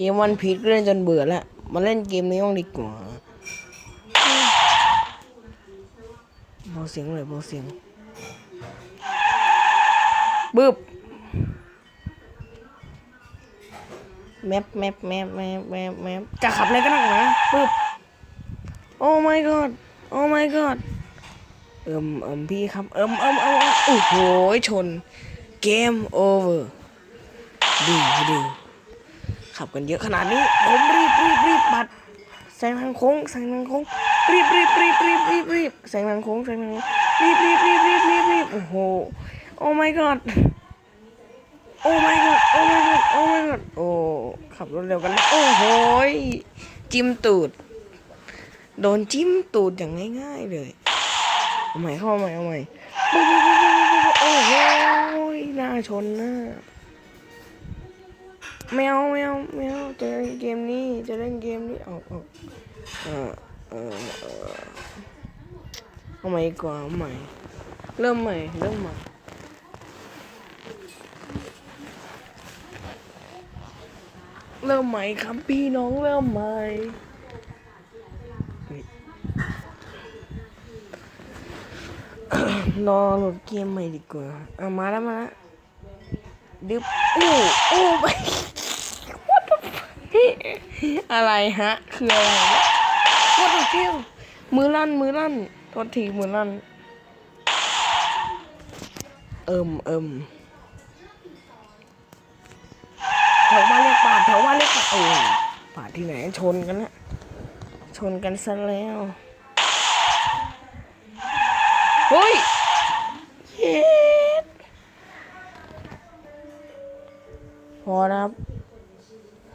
เกมวันพีชเล่นจนเบื่อแล้วมาเล่นเกมนี้บ้างดีกว่าเบาเสียงเลยเบาเสียงบึบแมปแมปแมปแมปแมปแมปจะขับอะไรกันนักหนาบึบโอ้ my god โอ้ my god เอิมเอิมพี่ครับ เอิมเอิมเอิมโอ้โหชน เกมโอเวอร์ดูดู ขับกันเยอะขนาดนี้ ผมรีบรีบรีบปัดแซงทางโค้งแซงทางโค้งรีบรีบรีบรีบรีบรีบแซงทางโค้งแซงทางโค้งรีบรีบรีบรีบรีบรีบโอ้โหโอ้ my god โอ้ my god โอ้ my god โอ้ my god โอ้ขับรถเร็วกันนะโอ้โหยจิ้มตูด โดนจิ้มตูดอย่างง่ายๆเลยเอาใหม่เข้าใหม่เอาใหม่โอ้โหหน้าชนหน้า แมวแมวแมวจะเล่นเกมนี้จะเล่นเกมนี้เอาเอาเออเออเออเอาใหม่กว่าเอาใหม่ เริ่มใหม่เริ่มใหม่เริ่มใหม่ครับพี่น้องเริ่มใหม่รอโหลดเกมใหม่ดีกว่าเอามาแล้วมาแล้วดึบอู้อู้ไป อะไรฮะ คืออะไรวะ What the hell มือลั่นมือลั่นโทษทีมือลั่น เอิมเอิมแถวบ้านเรียกปาดแถวบ้านเรียกปาดโอ้ปาดที่ไหนชนกันนะชนกันซะแล้วเฮ้ยเย็ดพอนะครับ